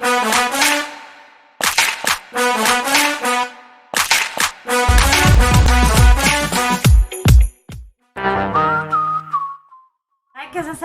Música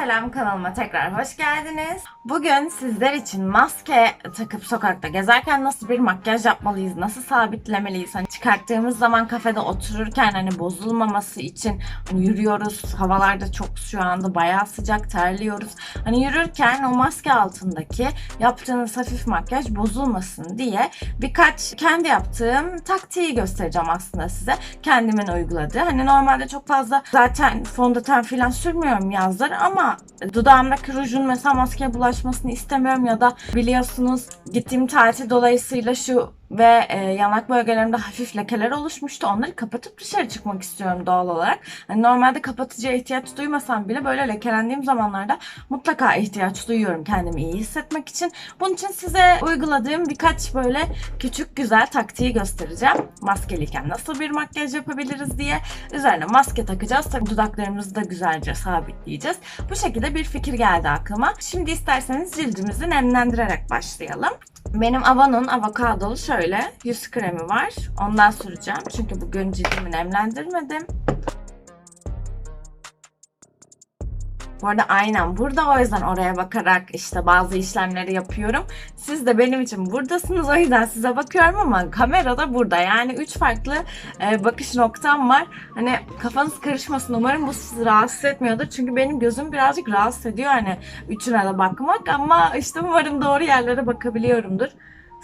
selam kanalıma tekrar hoş geldiniz. Bugün sizler için maske takıp sokakta gezerken nasıl bir makyaj yapmalıyız, nasıl sabitlemeliyiz, hani çıkarttığımız zaman kafede otururken hani bozulmaması için hani yürüyoruz, havalarda çok şu anda bayağı sıcak terliyoruz. Hani yürürken o maske altındaki yaptığınız hafif makyaj bozulmasın diye birkaç kendi yaptığım taktiği göstereceğim aslında size. Kendimin uyguladığı. Hani normalde çok fazla zaten fondöten falan sürmüyorum yazları ama dudağımdaki rujun mesela maskeye bulaşmasını istemiyorum ya da biliyorsunuz gittiğim tatil dolayısıyla şu ve e, yanak bölgelerimde hafif lekeler oluşmuştu. Onları kapatıp dışarı çıkmak istiyorum doğal olarak. Hani normalde kapatıcıya ihtiyaç duymasam bile böyle lekelendiğim zamanlarda mutlaka ihtiyaç duyuyorum kendimi iyi hissetmek için. Bunun için size uyguladığım birkaç böyle küçük güzel taktiği göstereceğim. Maskeliyken nasıl bir makyaj yapabiliriz diye. Üzerine maske takacağız. Dudaklarımızı da güzelce sabitleyeceğiz. Bu şekilde bir fikir geldi aklıma. Şimdi isterseniz cildimizi nemlendirerek başlayalım. Benim Avon'un avokadolu şöyle yüz kremi var. Ondan süreceğim. Çünkü bugün cildimi nemlendirmedim. Bu arada aynen burada o yüzden oraya bakarak işte bazı işlemleri yapıyorum. Siz de benim için buradasınız o yüzden size bakıyorum ama kamerada burada. Yani üç farklı e, bakış noktam var. Hani kafanız karışmasın umarım bu sizi rahatsız etmiyordur. Çünkü benim gözüm birazcık rahatsız ediyor hani üçüne de bakmak ama işte umarım doğru yerlere bakabiliyorumdur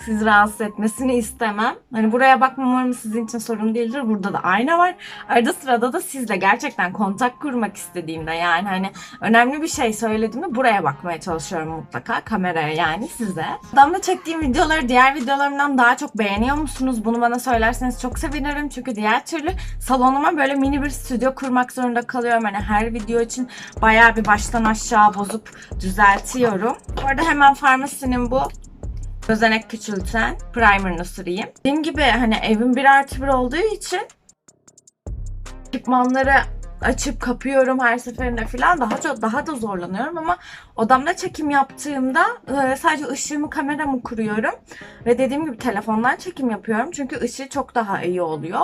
sizi rahatsız etmesini istemem. Hani buraya bakmam umarım sizin için sorun değildir. Burada da ayna var. Arada sırada da sizle gerçekten kontak kurmak istediğimde yani hani önemli bir şey söylediğimde buraya bakmaya çalışıyorum mutlaka kameraya yani size. Damla çektiğim videoları diğer videolarımdan daha çok beğeniyor musunuz? Bunu bana söylerseniz çok sevinirim. Çünkü diğer türlü salonuma böyle mini bir stüdyo kurmak zorunda kalıyorum. Hani her video için bayağı bir baştan aşağı bozup düzeltiyorum. Bu arada hemen farmasinin bu gözenek küçülten primerını süreyim. Dediğim gibi hani evim bir artı bir olduğu için ekipmanları açıp kapıyorum her seferinde falan daha çok daha da zorlanıyorum ama odamda çekim yaptığımda e, sadece ışığımı kameramı kuruyorum ve dediğim gibi telefondan çekim yapıyorum çünkü ışığı çok daha iyi oluyor.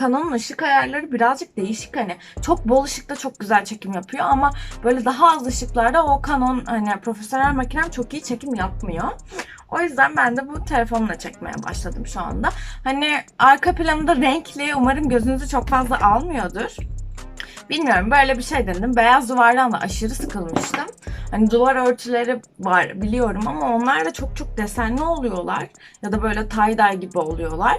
Canon'un ışık ayarları birazcık değişik hani çok bol ışıkta çok güzel çekim yapıyor ama böyle daha az ışıklarda o Canon hani profesyonel makinem çok iyi çekim yapmıyor. O yüzden ben de bu telefonla çekmeye başladım şu anda. Hani arka planında renkli umarım gözünüzü çok fazla almıyordur. Bilmiyorum böyle bir şey denedim. Beyaz duvardan da aşırı sıkılmıştım. Hani duvar örtüleri var biliyorum ama onlar da çok çok desenli oluyorlar. Ya da böyle tie-dye gibi oluyorlar.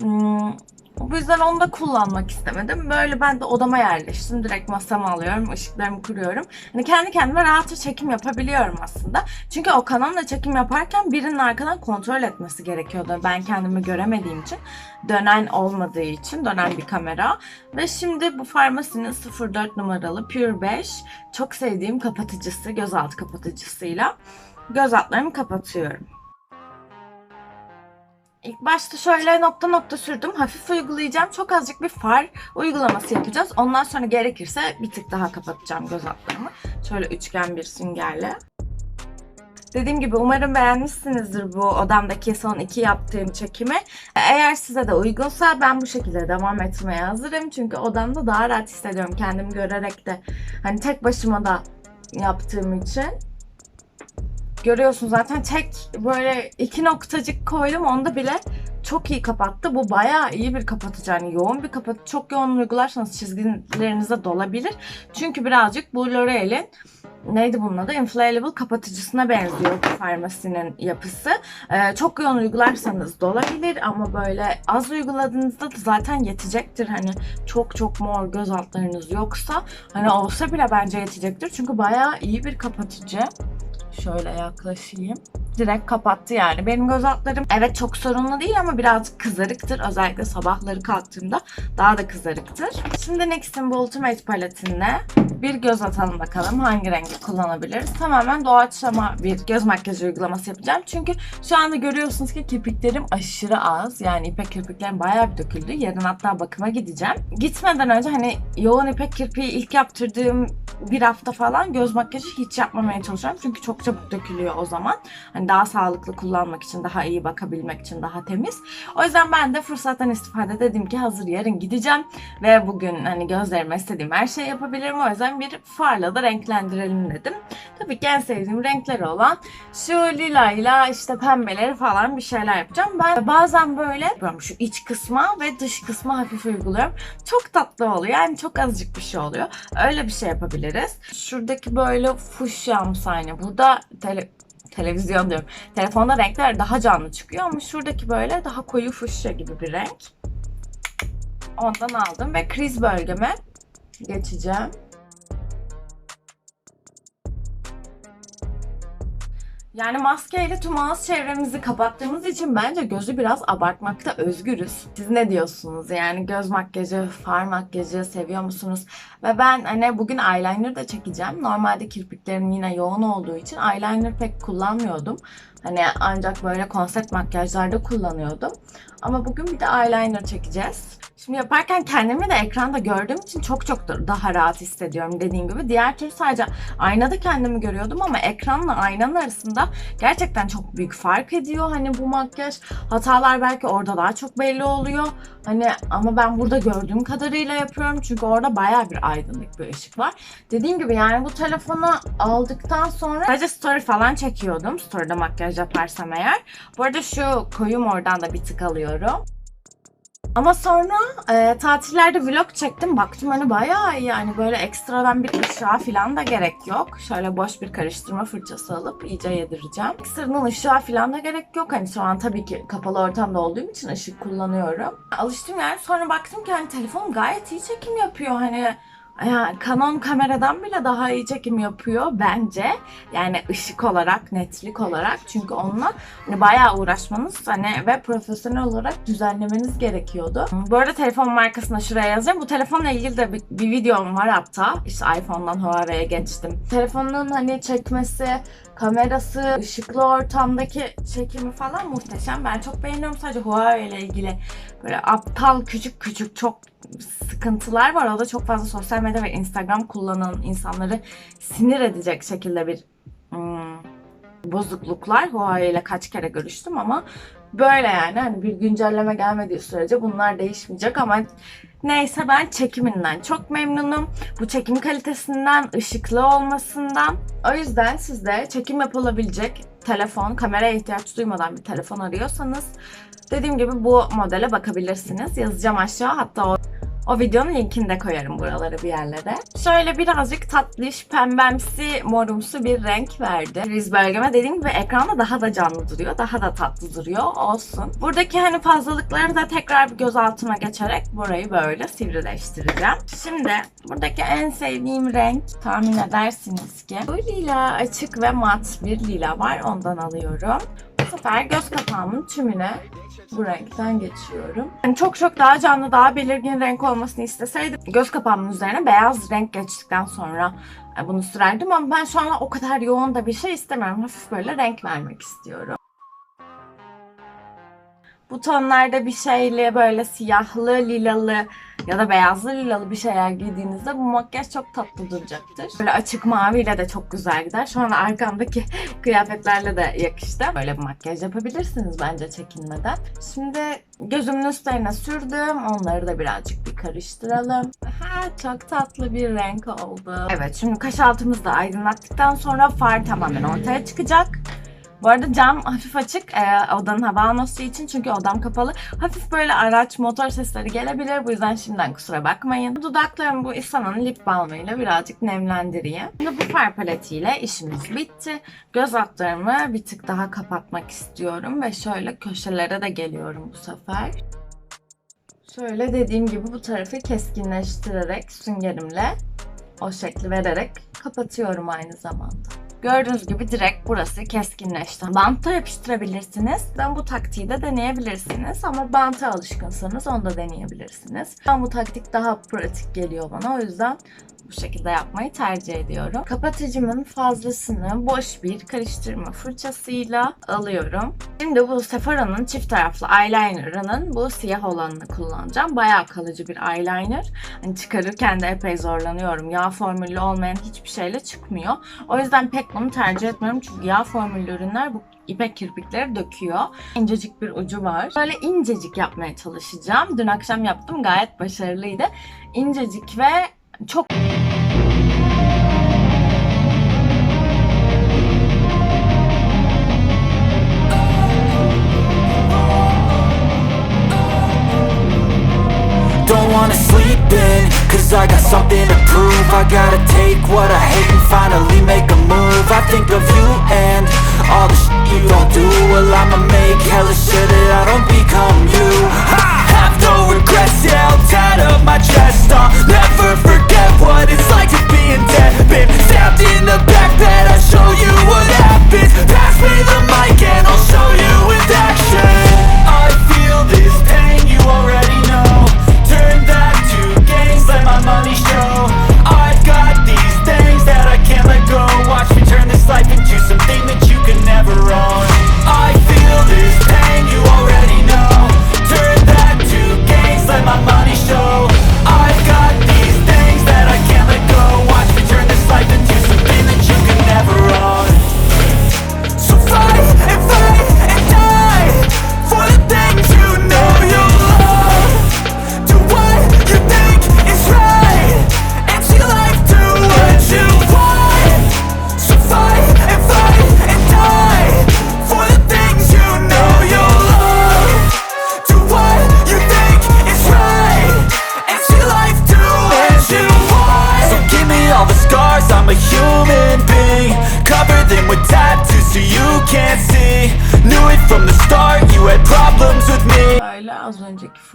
Hmm, bu yüzden onu da kullanmak istemedim. Böyle ben de odama yerleştim. Direkt masamı alıyorum, ışıklarımı kuruyorum. Hani kendi kendime rahatça çekim yapabiliyorum aslında. Çünkü o kanalda çekim yaparken birinin arkadan kontrol etmesi gerekiyordu. Ben kendimi göremediğim için. Dönen olmadığı için. Dönen bir kamera. Ve şimdi bu farmasinin 04 numaralı Pure 5 çok sevdiğim kapatıcısı, gözaltı kapatıcısıyla göz altlarımı kapatıyorum. İlk başta şöyle nokta nokta sürdüm. Hafif uygulayacağım. Çok azıcık bir far uygulaması yapacağız. Ondan sonra gerekirse bir tık daha kapatacağım göz altlarımı. Şöyle üçgen bir süngerle. Dediğim gibi umarım beğenmişsinizdir bu odamdaki son iki yaptığım çekimi. Eğer size de uygunsa ben bu şekilde devam etmeye hazırım. Çünkü odamda daha rahat hissediyorum kendimi görerek de. Hani tek başıma da yaptığım için. Görüyorsun zaten tek böyle iki noktacık koydum onda bile çok iyi kapattı. Bu bayağı iyi bir kapatıcı. Yani yoğun bir kapatıcı. Çok yoğun uygularsanız çizgilerinize dolabilir. Çünkü birazcık bu L'Oreal'in neydi bunun adı? Inflatable kapatıcısına benziyor bu farmasinin yapısı. Ee, çok yoğun uygularsanız dolabilir ama böyle az uyguladığınızda da zaten yetecektir. Hani çok çok mor göz altlarınız yoksa hani olsa bile bence yetecektir. Çünkü bayağı iyi bir kapatıcı. Şöyle yaklaşayım. Direkt kapattı yani. Benim göz altlarım evet çok sorunlu değil ama birazcık kızarıktır. Özellikle sabahları kalktığımda daha da kızarıktır. Şimdi NYX'in bu Ultimate paletinde bir göz atalım bakalım hangi rengi kullanabiliriz. Tamamen doğaçlama bir göz makyajı uygulaması yapacağım. Çünkü şu anda görüyorsunuz ki kirpiklerim aşırı az. Yani ipek kirpiklerim bayağı bir döküldü. Yarın hatta bakıma gideceğim. Gitmeden önce hani yoğun ipek kirpiği ilk yaptırdığım bir hafta falan göz makyajı hiç yapmamaya çalışıyorum. Çünkü çok çabuk dökülüyor o zaman. Hani Hani daha sağlıklı kullanmak için, daha iyi bakabilmek için, daha temiz. O yüzden ben de fırsattan istifade dedim ki hazır yarın gideceğim ve bugün hani gözlerime istediğim her şeyi yapabilirim. O yüzden bir farla da renklendirelim dedim. Tabii ki en sevdiğim renkleri olan şu lilayla işte pembeleri falan bir şeyler yapacağım. Ben bazen böyle şu iç kısma ve dış kısma hafif uyguluyorum. Çok tatlı oluyor. Yani çok azıcık bir şey oluyor. Öyle bir şey yapabiliriz. Şuradaki böyle fuşyamsı aynı. Burada tele, televizyon diyorum. Telefonda renkler daha canlı çıkıyor ama şuradaki böyle daha koyu fuşya gibi bir renk. Ondan aldım ve kriz bölgeme geçeceğim. Yani maskeyle tüm ağız çevremizi kapattığımız için bence gözü biraz abartmakta özgürüz. Siz ne diyorsunuz? Yani göz makyajı, far makyajı seviyor musunuz? Ve ben hani bugün eyeliner da çekeceğim. Normalde kirpiklerim yine yoğun olduğu için eyeliner pek kullanmıyordum. Hani ancak böyle konsept makyajlarda kullanıyordum. Ama bugün bir de eyeliner çekeceğiz. Şimdi yaparken kendimi de ekranda gördüğüm için çok çok da- daha rahat hissediyorum dediğim gibi. Diğer türlü sadece aynada kendimi görüyordum ama ekranla aynanın arasında gerçekten çok büyük fark ediyor. Hani bu makyaj hatalar belki orada daha çok belli oluyor. Hani ama ben burada gördüğüm kadarıyla yapıyorum çünkü orada bayağı bir aydınlık bir ışık var. Dediğim gibi yani bu telefonu aldıktan sonra sadece story falan çekiyordum. Story'de makyaj yaparsam eğer. Bu arada şu koyu mordan da bir tık alıyorum. Ama sonra e, tatillerde vlog çektim. Baktım hani bayağı iyi yani böyle ekstradan bir ışığa falan da gerek yok. Şöyle boş bir karıştırma fırçası alıp iyice yedireceğim. Ekstradan ışığa falan da gerek yok. Hani şu an tabii ki kapalı ortamda olduğum için ışık kullanıyorum. Alıştım yani sonra baktım ki hani telefonum gayet iyi çekim yapıyor. Hani ya Canon kameradan bile daha iyi çekim yapıyor bence. Yani ışık olarak, netlik olarak. Çünkü onunla hani bayağı uğraşmanız hani ve profesyonel olarak düzenlemeniz gerekiyordu. Bu arada telefon markasını şuraya yazacağım. Bu telefonla ilgili de bir, bir videom var hatta. İşte iPhone'dan Huawei'ye geçtim. Telefonun hani çekmesi, kamerası, ışıklı ortamdaki çekimi falan muhteşem. Ben çok beğeniyorum. Sadece Huawei ile ilgili böyle aptal küçük küçük çok sıkıntılar var. O da çok fazla sosyal medya ve Instagram kullanan insanları sinir edecek şekilde bir hmm, bozukluklar. Huawei ile kaç kere görüştüm ama böyle yani hani bir güncelleme gelmediği sürece bunlar değişmeyecek ama neyse ben çekiminden çok memnunum. Bu çekim kalitesinden, ışıklı olmasından. O yüzden siz de çekim yapılabilecek telefon, kameraya ihtiyaç duymadan bir telefon arıyorsanız dediğim gibi bu modele bakabilirsiniz. Yazacağım aşağı hatta o o videonun linkini de koyarım buralara bir yerlere. Şöyle birazcık tatlış, pembemsi, morumsu bir renk verdi. Riz bölgeme dediğim gibi ekranda daha da canlı duruyor. Daha da tatlı duruyor. Olsun. Buradaki hani fazlalıkları da tekrar bir göz altıma geçerek burayı böyle sivrileştireceğim. Şimdi buradaki en sevdiğim renk tahmin edersiniz ki bu lila açık ve mat bir lila var. Ondan alıyorum. Bu sefer göz kapağımın tümüne bu renkten geçiyorum. Yani çok çok daha canlı, daha belirgin renk olmasını isteseydim göz kapağımın üzerine beyaz renk geçtikten sonra e, bunu sürerdim ama ben şu an o kadar yoğun da bir şey istemiyorum. Hafif böyle renk vermek istiyorum. Bu tonlarda bir şeyle böyle siyahlı, lilalı ya da beyazlı lilalı bir şeyler giydiğinizde bu makyaj çok tatlı duracaktır. Böyle açık maviyle de çok güzel gider. Şu an arkamdaki kıyafetlerle de yakıştı. Böyle bir makyaj yapabilirsiniz bence çekinmeden. Şimdi gözümün üstlerine sürdüm. Onları da birazcık bir karıştıralım. Ha, çok tatlı bir renk oldu. Evet şimdi kaş altımızı da aydınlattıktan sonra far tamamen ortaya çıkacak. Bu arada cam hafif açık e, odanın hava alması için çünkü odam kapalı. Hafif böyle araç, motor sesleri gelebilir. Bu yüzden şimdiden kusura bakmayın. Dudaklarımı bu Isana'nın lip balmıyla birazcık nemlendireyim. Şimdi bu far paletiyle işimiz bitti. Göz altlarımı bir tık daha kapatmak istiyorum ve şöyle köşelere de geliyorum bu sefer. Şöyle dediğim gibi bu tarafı keskinleştirerek süngerimle o şekli vererek kapatıyorum aynı zamanda. Gördüğünüz gibi direkt burası keskinleşti. Banta yapıştırabilirsiniz. Ben bu taktiği de deneyebilirsiniz. Ama banta alışkınsanız onu da deneyebilirsiniz. Ben bu taktik daha pratik geliyor bana. O yüzden bu şekilde yapmayı tercih ediyorum. Kapatıcımın fazlasını boş bir karıştırma fırçasıyla alıyorum. Şimdi bu Sephora'nın çift taraflı eyelinerının bu siyah olanını kullanacağım. Bayağı kalıcı bir eyeliner. Hani çıkarırken de epey zorlanıyorum. Yağ formüllü olmayan hiçbir şeyle çıkmıyor. O yüzden pek bunu tercih etmiyorum. Çünkü yağ formüllü ürünler bu ipek kirpikleri döküyor. İncecik bir ucu var. Böyle incecik yapmaya çalışacağım. Dün akşam yaptım gayet başarılıydı. İncecik ve çok Don't wanna sleep in, cause I got something to prove. I gotta take what I hate and finally make a move. I think of you and all the shit you don't do. Well I'ma make hella sure that I don't become you. I have no regrets, yeah, I'll tie up my chest. I'll never forget what it's like to be in debt. Been stabbed in the back bed, I'll show you what happens. Pass me the mic and I'll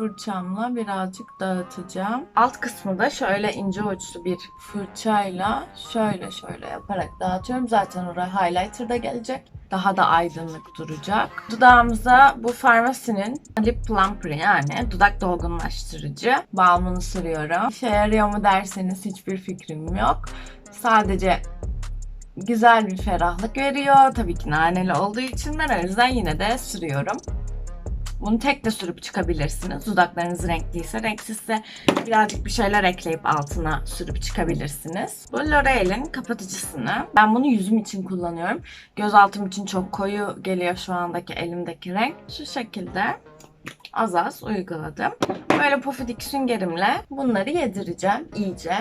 fırçamla birazcık dağıtacağım. Alt kısmı da şöyle ince uçlu bir fırçayla şöyle şöyle yaparak dağıtıyorum. Zaten oraya highlighter da gelecek. Daha da aydınlık duracak. Dudağımıza bu Farmacy'nin Lip Plumper yani dudak dolgunlaştırıcı balmını sürüyorum. İşe yarıyor mu derseniz hiçbir fikrim yok. Sadece güzel bir ferahlık veriyor. Tabii ki naneli olduğu için ben o yüzden yine de sürüyorum. Bunu tek de sürüp çıkabilirsiniz. Dudaklarınız renkliyse, renksizse birazcık bir şeyler ekleyip altına sürüp çıkabilirsiniz. Bu L'Oreal'in kapatıcısını. Ben bunu yüzüm için kullanıyorum. Göz altım için çok koyu geliyor şu andaki elimdeki renk. Şu şekilde az az uyguladım. Böyle pofidik süngerimle bunları yedireceğim iyice.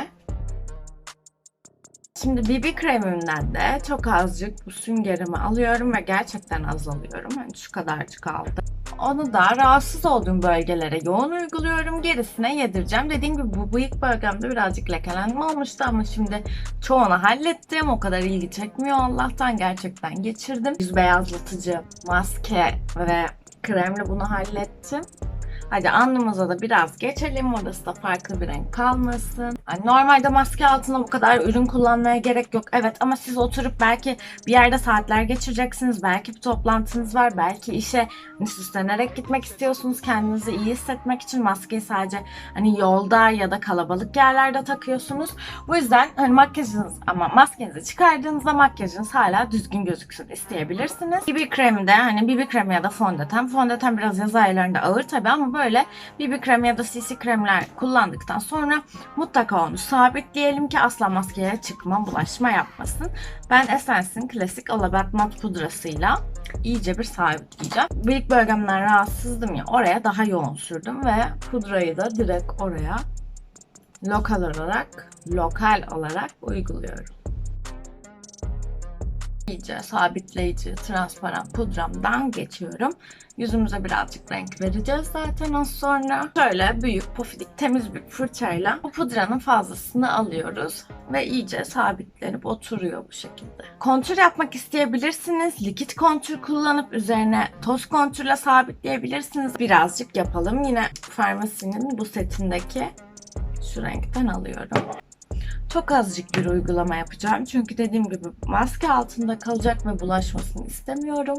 Şimdi BB kremimden de çok azıcık bu süngerimi alıyorum ve gerçekten az alıyorum. Hani şu kadarcık aldım. Onu da rahatsız olduğum bölgelere yoğun uyguluyorum. Gerisine yedireceğim. Dediğim gibi bu bıyık bölgemde birazcık lekelenme olmuştu ama şimdi çoğunu hallettim. O kadar ilgi çekmiyor Allah'tan gerçekten geçirdim. Yüz beyazlatıcı, maske ve kremle bunu hallettim. Hadi alnımıza da biraz geçelim. Orası da farklı bir renk kalmasın. Hani normalde maske altına bu kadar ürün kullanmaya gerek yok. Evet ama siz oturup belki bir yerde saatler geçireceksiniz. Belki bir toplantınız var. Belki işe süslenerek gitmek istiyorsunuz. Kendinizi iyi hissetmek için maskeyi sadece hani yolda ya da kalabalık yerlerde takıyorsunuz. Bu yüzden hani makyajınız ama maskenizi çıkardığınızda makyajınız hala düzgün gözüksün isteyebilirsiniz. BB kremi de hani BB kremi ya da fondöten. Fondöten biraz yaz aylarında ağır tabii ama böyle BB kremi ya da CC kremler kullandıktan sonra mutlaka onu sabitleyelim ki asla maskeye çıkma, bulaşma yapmasın. Ben Essence'in klasik Alabat mat pudrasıyla iyice bir sabitleyeceğim. Bıyık bölgemden rahatsızdım ya oraya daha yoğun sürdüm ve pudrayı da direkt oraya lokal olarak lokal olarak uyguluyorum. İyice sabitleyici transparan pudramdan geçiyorum. Yüzümüze birazcık renk vereceğiz zaten az sonra. Şöyle büyük pofidik temiz bir fırçayla bu pudranın fazlasını alıyoruz ve iyice sabitlenip oturuyor bu şekilde. Kontür yapmak isteyebilirsiniz. Likit kontür kullanıp üzerine toz kontürle sabitleyebilirsiniz. Birazcık yapalım. Yine Farmacy'nin bu setindeki şu renkten alıyorum. Çok azıcık bir uygulama yapacağım. Çünkü dediğim gibi maske altında kalacak ve bulaşmasını istemiyorum.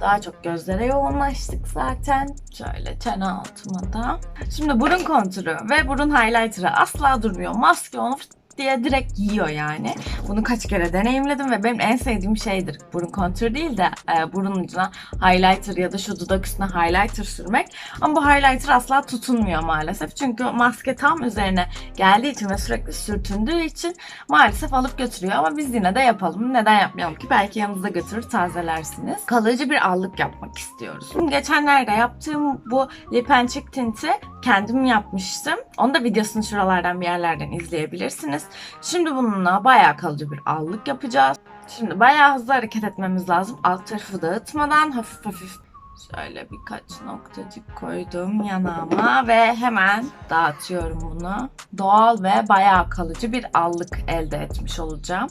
Daha çok gözlere yoğunlaştık zaten. Şöyle çene altıma da. Şimdi burun kontürü ve burun highlighter'ı asla durmuyor. Maske onu diye direkt yiyor yani. Bunu kaç kere deneyimledim ve benim en sevdiğim şeydir. Burun kontür değil de e, burun ucuna highlighter ya da şu dudak üstüne highlighter sürmek. Ama bu highlighter asla tutunmuyor maalesef. Çünkü maske tam üzerine geldiği için ve sürekli sürtündüğü için maalesef alıp götürüyor. Ama biz yine de yapalım. Neden yapmayalım ki? Belki yanınızda götürür tazelersiniz. Kalıcı bir allık yapmak istiyoruz. Şimdi geçenlerde yaptığım bu lip and cheek tinti kendim yapmıştım. Onu da videosunu şuralardan bir yerlerden izleyebilirsiniz. Şimdi bununla bayağı kalıcı bir allık yapacağız. Şimdi bayağı hızlı hareket etmemiz lazım. Alt tarafı dağıtmadan hafif hafif şöyle birkaç noktacık koydum yanağıma ve hemen dağıtıyorum bunu. Doğal ve bayağı kalıcı bir allık elde etmiş olacağım.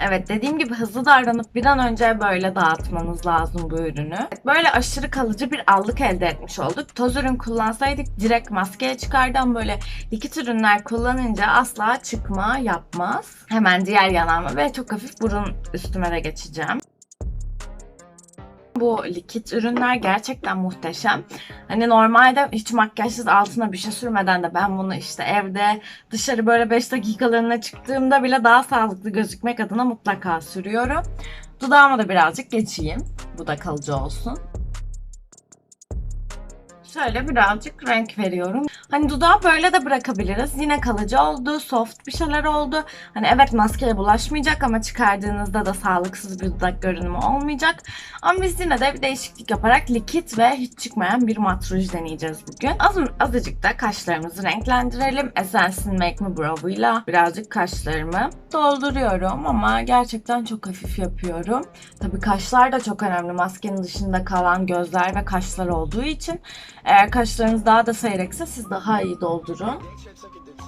Evet dediğim gibi hızlı davranıp bir an önce böyle dağıtmanız lazım bu ürünü. Böyle aşırı kalıcı bir allık elde etmiş olduk. Toz ürün kullansaydık direkt maskeye çıkardı ama böyle likit ürünler kullanınca asla çıkma yapmaz. Hemen diğer yanağıma ve çok hafif burun üstüme de geçeceğim. Bu likit ürünler gerçekten muhteşem. Hani normalde hiç makyajsız altına bir şey sürmeden de ben bunu işte evde dışarı böyle 5 dakikalığına çıktığımda bile daha sağlıklı gözükmek adına mutlaka sürüyorum. Dudağıma da birazcık geçeyim. Bu da kalıcı olsun. Şöyle birazcık renk veriyorum. Hani dudağı böyle de bırakabiliriz. Yine kalıcı oldu, soft bir şeyler oldu. Hani evet maskeye bulaşmayacak ama çıkardığınızda da sağlıksız bir dudak görünümü olmayacak. Ama biz yine de bir değişiklik yaparak likit ve hiç çıkmayan bir mat ruj deneyeceğiz bugün. Az, azıcık da kaşlarımızı renklendirelim. Essence'in Make Me Bravo'yla birazcık kaşlarımı dolduruyorum ama gerçekten çok hafif yapıyorum. Tabii kaşlar da çok önemli. Maskenin dışında kalan gözler ve kaşlar olduğu için eğer kaşlarınız daha da seyrekse siz daha iyi doldurun.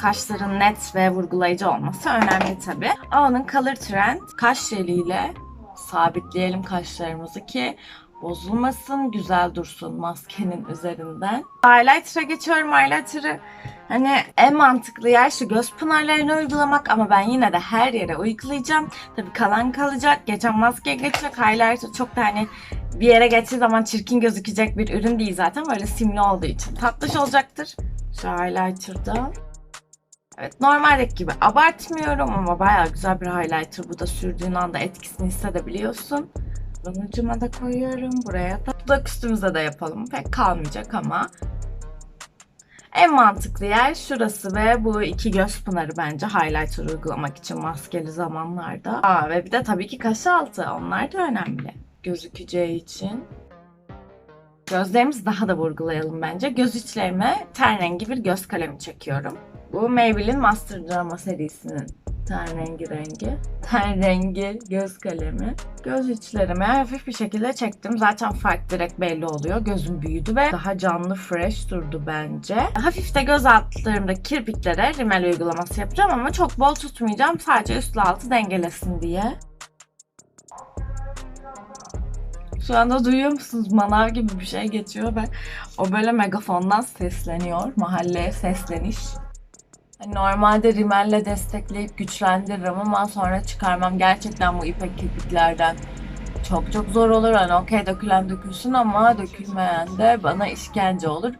Kaşların net ve vurgulayıcı olması önemli tabii. Ava'nın Color Trend kaş jeliyle sabitleyelim kaşlarımızı ki bozulmasın, güzel dursun maskenin üzerinden. Highlighter'a geçiyorum. Highlighter'ı hani en mantıklı yer şu göz pınarlarına uygulamak ama ben yine de her yere uygulayacağım. Tabii kalan kalacak. Geçen maskeye geçecek. Highlighter çok da hani bir yere geçtiği zaman çirkin gözükecek bir ürün değil zaten. Böyle simli olduğu için tatlış olacaktır. Şu highlighter'da. Evet normaldeki gibi abartmıyorum ama bayağı güzel bir highlighter. Bu da sürdüğün anda etkisini hissedebiliyorsun. Ucuma da koyuyorum. Buraya da. Dudak üstümüze de yapalım. Pek kalmayacak ama. En mantıklı yer şurası ve bu iki göz pınarı bence highlighter uygulamak için maskeli zamanlarda. Aa, ve bir de tabii ki kaş altı. Onlar da önemli. Gözükeceği için. Gözlerimizi daha da vurgulayalım bence. Göz içlerime ten rengi bir göz kalemi çekiyorum. Bu Maybelline Master Drama serisinin ten rengi rengi. Ten rengi göz kalemi. Göz içlerime hafif bir şekilde çektim. Zaten fark direkt belli oluyor. Gözüm büyüdü ve daha canlı, fresh durdu bence. Hafif de göz altlarımda kirpiklere rimel uygulaması yapacağım ama çok bol tutmayacağım. Sadece üstlü altı dengelesin diye. Şu anda duyuyor musunuz? Manav gibi bir şey geçiyor ve o böyle megafondan sesleniyor. Mahalleye sesleniş. Hani Normalde rimelle destekleyip güçlendiririm ama sonra çıkarmam. Gerçekten bu ipek kirpiklerden çok çok zor olur. Hani okey dökülen dökülsün ama dökülmeyen de bana işkence olur.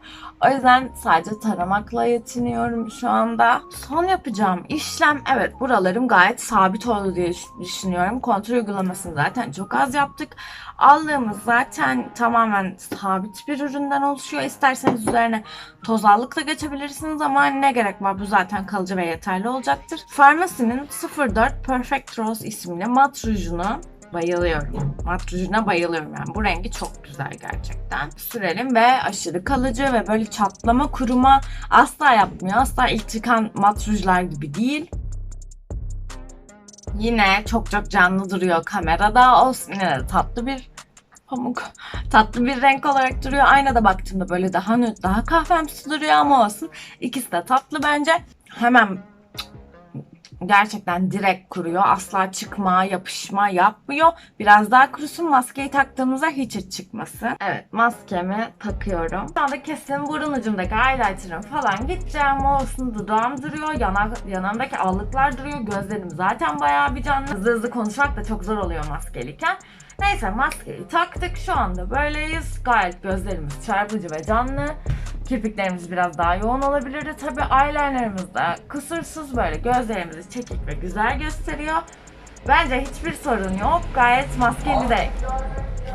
O yüzden sadece taramakla yetiniyorum şu anda. Son yapacağım işlem evet buralarım gayet sabit oldu diye düşünüyorum. Kontrol uygulamasını zaten çok az yaptık. Allığımız zaten tamamen sabit bir üründen oluşuyor. İsterseniz üzerine tozallık da geçebilirsiniz ama ne gerek var bu zaten kalıcı ve yeterli olacaktır. Farmasinin 04 Perfect Rose isimli mat rujunu Bayılıyorum. Mat rujuna bayılıyorum yani. Bu rengi çok güzel gerçekten. Sürelim ve aşırı kalıcı ve böyle çatlama, kuruma asla yapmıyor. Asla ilk çıkan mat rujlar gibi değil. Yine çok çok canlı duruyor kamerada. Olsun yine de tatlı bir pamuk. Tatlı bir renk olarak duruyor. Aynada baktığımda böyle daha nöt, daha kahvemsi duruyor ama olsun. İkisi de tatlı bence. Hemen gerçekten direkt kuruyor. Asla çıkma, yapışma yapmıyor. Biraz daha kurusun maskeyi taktığımızda hiç hiç çıkmasın. Evet maskemi takıyorum. Şu anda kesin burun ucumdaki highlighter'ım falan gitti ama olsun dudağım duruyor. Yanak, yanağımdaki allıklar duruyor. Gözlerim zaten bayağı bir canlı. Hızlı hızlı konuşmak da çok zor oluyor maskeliyken. Neyse maskeyi taktık. Şu anda böyleyiz. Gayet gözlerimiz çarpıcı ve canlı. Kirpiklerimiz biraz daha yoğun olabilirdi. Tabi eyelinerımız da kusursuz böyle gözlerimizi çekik ve güzel gösteriyor. Bence hiçbir sorun yok. Gayet maskeli de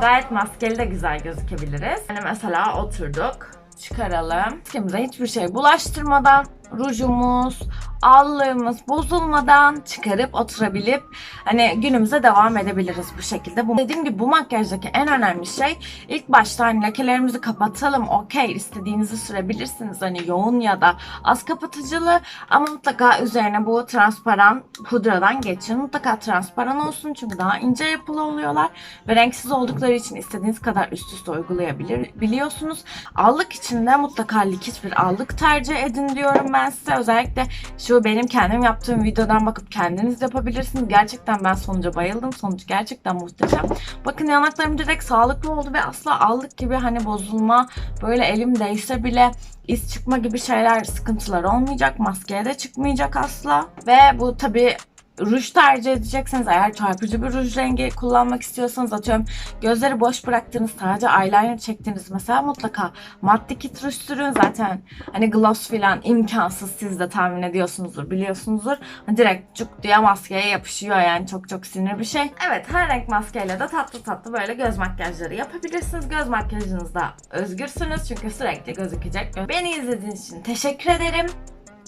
gayet maskeli de güzel gözükebiliriz. Yani mesela oturduk. Çıkaralım. Maskemize hiçbir şey bulaştırmadan rujumuz, allığımız bozulmadan çıkarıp oturabilip hani günümüze devam edebiliriz bu şekilde. Bu, dediğim gibi bu makyajdaki en önemli şey ilk başta hani lekelerimizi kapatalım okey istediğinizi sürebilirsiniz hani yoğun ya da az kapatıcılı ama mutlaka üzerine bu transparan pudradan geçin. Mutlaka transparan olsun çünkü daha ince yapılı oluyorlar ve renksiz oldukları için istediğiniz kadar üst üste uygulayabilir biliyorsunuz. Allık için de mutlaka likit bir allık tercih edin diyorum ben size. Özellikle şu benim kendim yaptığım videodan bakıp kendiniz yapabilirsiniz. Gerçekten ben sonuca bayıldım. Sonuç gerçekten muhteşem. Bakın yanaklarım direkt sağlıklı oldu ve asla allık gibi hani bozulma böyle elim değse bile iz çıkma gibi şeyler sıkıntılar olmayacak. Maskeye de çıkmayacak asla. Ve bu tabi ruj tercih edecekseniz eğer çarpıcı bir ruj rengi kullanmak istiyorsanız atıyorum gözleri boş bıraktığınız sadece eyeliner çektiniz mesela mutlaka mat dikit ruj sürün zaten hani gloss filan imkansız siz de tahmin ediyorsunuzdur biliyorsunuzdur direkt cuk diye maskeye yapışıyor yani çok çok sinir bir şey. Evet her renk maskeyle de tatlı tatlı böyle göz makyajları yapabilirsiniz. Göz makyajınızda özgürsünüz çünkü sürekli gözükecek. Beni izlediğiniz için teşekkür ederim.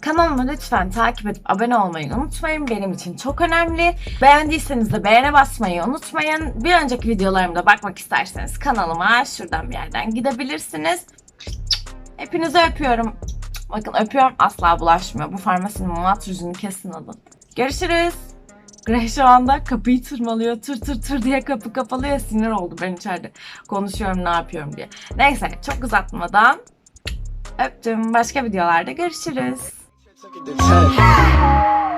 Kanalımı lütfen takip edip abone olmayı unutmayın. Benim için çok önemli. Beğendiyseniz de beğene basmayı unutmayın. Bir önceki videolarımda bakmak isterseniz kanalıma şuradan bir yerden gidebilirsiniz. Hepinizi öpüyorum. Bakın öpüyorum asla bulaşmıyor. Bu farmasinin mat rujunu kesin alın. Görüşürüz. Grey şu anda kapıyı tırmalıyor. Tır tır tır diye kapı kapalı ya sinir oldu ben içeride konuşuyorum ne yapıyorum diye. Neyse çok uzatmadan öptüm. Başka videolarda görüşürüz. the touch.